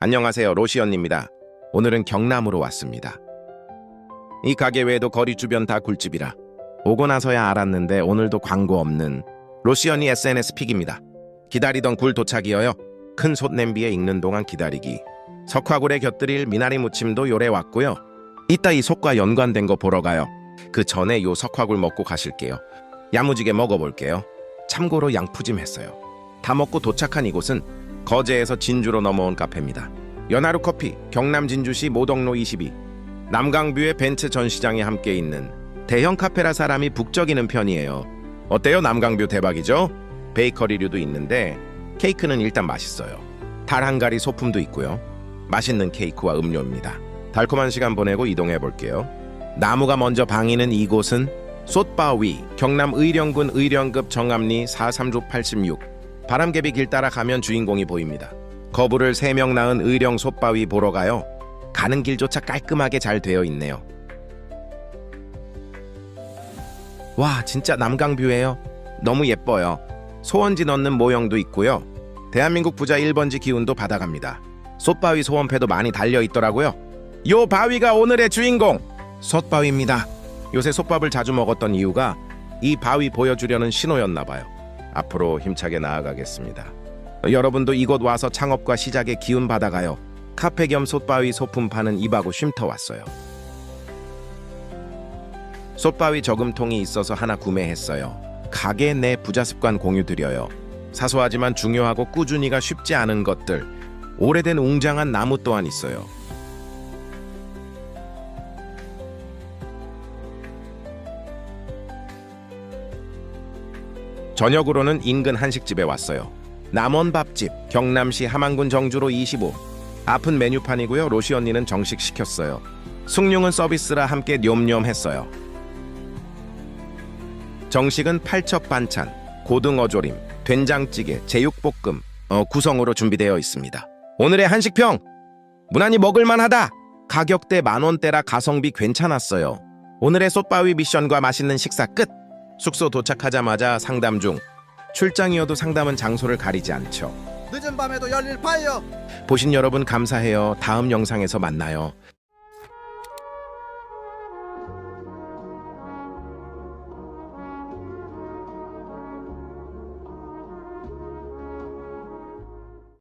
안녕하세요. 로시언입니다. 오늘은 경남으로 왔습니다. 이 가게 외에도 거리 주변 다 굴집이라 오고 나서야 알았는데 오늘도 광고 없는 로시언이 SNS 픽입니다. 기다리던 굴 도착이어요. 큰 솥냄비에 익는 동안 기다리기. 석화굴에 곁들일 미나리 무침도 요래 왔고요. 이따 이 솥과 연관된 거 보러 가요. 그 전에 요 석화굴 먹고 가실게요. 야무지게 먹어볼게요. 참고로 양푸짐했어요. 다 먹고 도착한 이곳은 거제에서 진주로 넘어온 카페입니다. 연하루 커피, 경남 진주시 모덕로 22. 남강뷰의 벤츠 전시장에 함께 있는 대형 카페라 사람이 북적이는 편이에요. 어때요? 남강뷰 대박이죠? 베이커리류도 있는데 케이크는 일단 맛있어요. 달 한가리 소품도 있고요. 맛있는 케이크와 음료입니다. 달콤한 시간 보내고 이동해 볼게요. 나무가 먼저 방이는 이곳은 솥바위 경남 의령군 의령급 정암리 436 86 바람개비 길 따라 가면 주인공이 보입니다. 거부를 3명 낳은 의령 솥바위 보러 가요. 가는 길조차 깔끔하게 잘 되어 있네요. 와 진짜 남강뷰예요. 너무 예뻐요. 소원지 넣는 모형도 있고요. 대한민국 부자 1번지 기운도 받아갑니다. 솥바위 소원패도 많이 달려 있더라고요. 요 바위가 오늘의 주인공 솥바위입니다. 요새 솥밥을 자주 먹었던 이유가 이 바위 보여주려는 신호였나 봐요. 앞으로 힘차게 나아가겠습니다. 여러분도 이곳 와서 창업과 시작에 기운 받아가요. 카페 겸 솥바위 소품 파는 입하고 쉼터 왔어요. 솥바위 저금통이 있어서 하나 구매했어요. 가게 내 부자 습관 공유 드려요. 사소하지만 중요하고 꾸준히가 쉽지 않은 것들. 오래된 웅장한 나무 또한 있어요. 저녁으로는 인근 한식집에 왔어요. 남원밥집, 경남시 함안군 정주로 25. 아픈 메뉴판이고요. 로시 언니는 정식 시켰어요. 숭늉은 서비스라 함께 뇸뇸 했어요. 정식은 팔첩 반찬, 고등어 조림, 된장찌개, 제육볶음 어, 구성으로 준비되어 있습니다. 오늘의 한식평 무난히 먹을만하다. 가격대 만 원대라 가성비 괜찮았어요. 오늘의 솥바위 미션과 맛있는 식사 끝. 숙소 도착하자마자 상담 중. 출장이어도 상담은 장소를 가리지 않죠. 늦은 밤에도 열릴 파이어 보신 여러분 감사해요. 다음 영상에서 만나요.